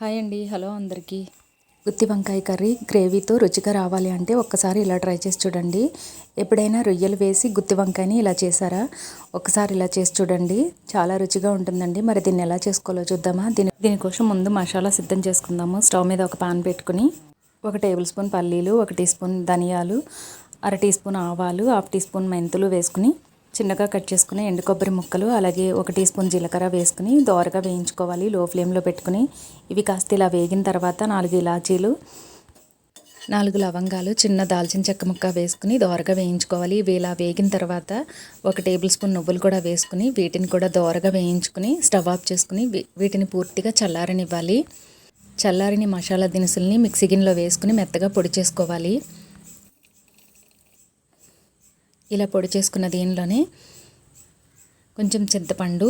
Hi అండి. Hello అందరికీ. గుత్తి వంకాయ కర్రీ గ్రేవీతో రుచిగా రావాలి అంటే ఒక్కసారి ఇలా ట్రై చేసి చూడండి. ఎప్పుడైనా రొయ్యలు వేసి గుత్తి వంకాయని ఇలా చేశారా? ఒకసారి ఇలా చేసి చూడండి. చాలా రుచిగా ఉంటుందండి. మరి దీన్ని ఎలా చేసుకోవాలో చూద్దామా? దీని దీనికోసం ముందు మసాలా సిద్ధం చేసుకుందాము. స్టవ్ మీద ఒక పాన్ పెట్టుకుని ఒక టేబుల్ స్పూన్ పల్లీలు ఒక టీ స్పూన్ ధనియాలు అర టీ స్పూన్ ఆవాలు హాఫ్ టీ స్పూన్ మెంతులు వేసుకుని చిన్నగా కట్ చేసుకుని ఎండు కొబ్బరి ముక్కలు అలాగే ఒక టీ స్పూన్ జీలకర్ర వేసుకుని దోరగా వేయించుకోవాలి. లో ఫ్లేమ్లో పెట్టుకుని ఇవి కాస్త ఇలా వేగిన తర్వాత నాలుగు ఇలాచీలు నాలుగు లవంగాలు చిన్న దాల్చిన చెక్క ముక్క వేసుకుని దోరగా వేయించుకోవాలి. ఇవి ఇలా వేగిన తర్వాత ఒక టేబుల్ స్పూన్ నువ్వులు కూడా వేసుకుని వీటిని కూడా దోరగా వేయించుకుని స్టవ్ ఆఫ్ చేసుకుని వీటిని పూర్తిగా చల్లారనివ్వాలి. చల్లారిని మసాలా దినుసుల్ని మిక్సీ గిన్నెలో వేసుకుని మెత్తగా పొడి చేసుకోవాలి. ఇలా పొడి చేసుకున్న దీనిలోనే కొంచెం చింతపండు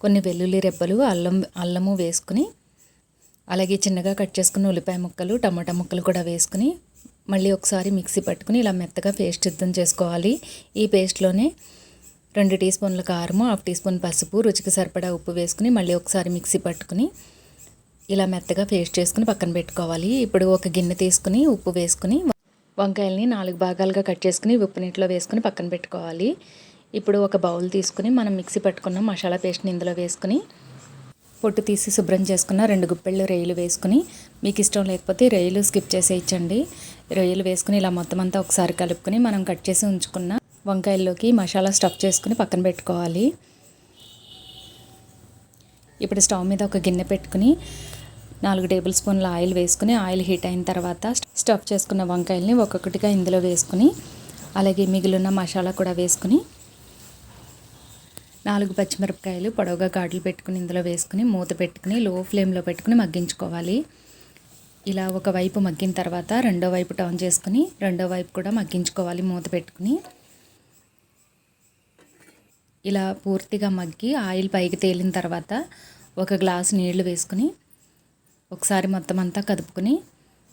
కొన్ని వెల్లుల్లి రెబ్బలు అల్లం అల్లము వేసుకుని అలాగే చిన్నగా కట్ చేసుకున్న ఉల్లిపాయ ముక్కలు టమాటా ముక్కలు కూడా వేసుకుని మళ్ళీ ఒకసారి మిక్సీ పట్టుకుని ఇలా మెత్తగా పేస్ట్ సిద్ధం చేసుకోవాలి. ఈ పేస్ట్లోనే రెండు టీ స్పూన్ల కారము హాఫ్ టీ స్పూన్ పసుపు రుచికి సరిపడా ఉప్పు వేసుకుని మళ్ళీ ఒకసారి మిక్సీ పట్టుకుని ఇలా మెత్తగా పేస్ట్ చేసుకుని పక్కన పెట్టుకోవాలి. ఇప్పుడు ఒక గిన్నె తీసుకుని ఉప్పు వేసుకుని వంకాయల్ని నాలుగు భాగాలుగా కట్ చేసుకుని ఉప్పు నీటిలో వేసుకుని పక్కన పెట్టుకోవాలి. ఇప్పుడు ఒక బౌల్ తీసుకుని మనం మిక్సీ పట్టుకున్న మసాలా పేస్ట్ని ఇందులో వేసుకుని పొట్టు తీసి శుభ్రం చేసుకున్న రెండు గుప్పెళ్ళు రొయ్యలు వేసుకుని మీకు ఇష్టం లేకపోతే రొయ్యలు స్కిప్ చేసేయచ్చండి. రొయ్యలు వేసుకుని ఇలా మొత్తం అంతా ఒకసారి కలుపుకొని మనం కట్ చేసి ఉంచుకున్న వంకాయల్లోకి మసాలా స్టఫ్ చేసుకుని పక్కన పెట్టుకోవాలి. ఇప్పుడు స్టవ్ మీద ఒక గిన్నె పెట్టుకుని నాలుగు టేబుల్ స్పూన్ల ఆయిల్ వేసుకుని ఆయిల్ హీట్ అయిన తర్వాత స్టఫ్ చేసుకున్న వంకాయల్ని ఒక్కొక్కటిగా ఇందులో వేసుకుని అలాగే మిగిలిన మసాలా కూడా వేసుకుని నాలుగు పచ్చిమిరపకాయలు పొడవుగా గాడ్లు పెట్టుకుని ఇందులో వేసుకుని మూత పెట్టుకుని లో ఫ్లేమ్లో పెట్టుకుని మగ్గించుకోవాలి. ఇలా ఒక వైపు మగ్గిన తర్వాత రెండో వైపు టర్న్ చేసుకుని రెండో వైపు కూడా మగ్గించుకోవాలి మూత పెట్టుకుని. ఇలా పూర్తిగా మగ్గి ఆయిల్ పైకి తేలిన తర్వాత ఒక గ్లాసు నీళ్ళు వేసుకుని ఒకసారి మొత్తం అంతా కదుపుకొని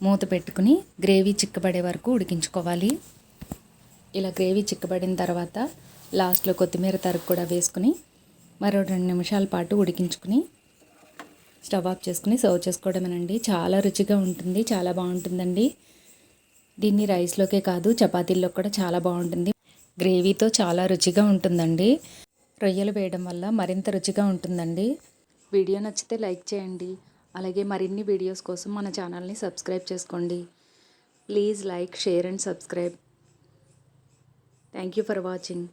మూత పెట్టుకుని గ్రేవీ చిక్కబడే వరకు ఉడికించుకోవాలి. ఇలా గ్రేవీ చిక్కబడిన తర్వాత లాస్ట్లో కొత్తిమీర తరుగు కూడా వేసుకుని మరో రెండు నిమిషాల పాటు ఉడికించుకుని స్టవ్ ఆఫ్ చేసుకుని సర్వ్ చేసుకోవడమేనండి. చాలా రుచిగా ఉంటుంది చాలా బాగుంటుందండి. దీన్ని రైస్లోకే కాదు చపాతీల్లో కూడా చాలా బాగుంటుంది. గ్రేవీతో చాలా రుచిగా ఉంటుందండి. రొయ్యలు వేయడం వల్ల మరింత రుచిగా ఉంటుందండి. వీడియో నచ్చితే లైక్ చేయండి. అలాగే మరిన్ని వీడియోస్ కోసం మన ఛానల్ని సబ్స్క్రైబ్ చేసుకోండి. Please like share and subscribe. Thank you for watching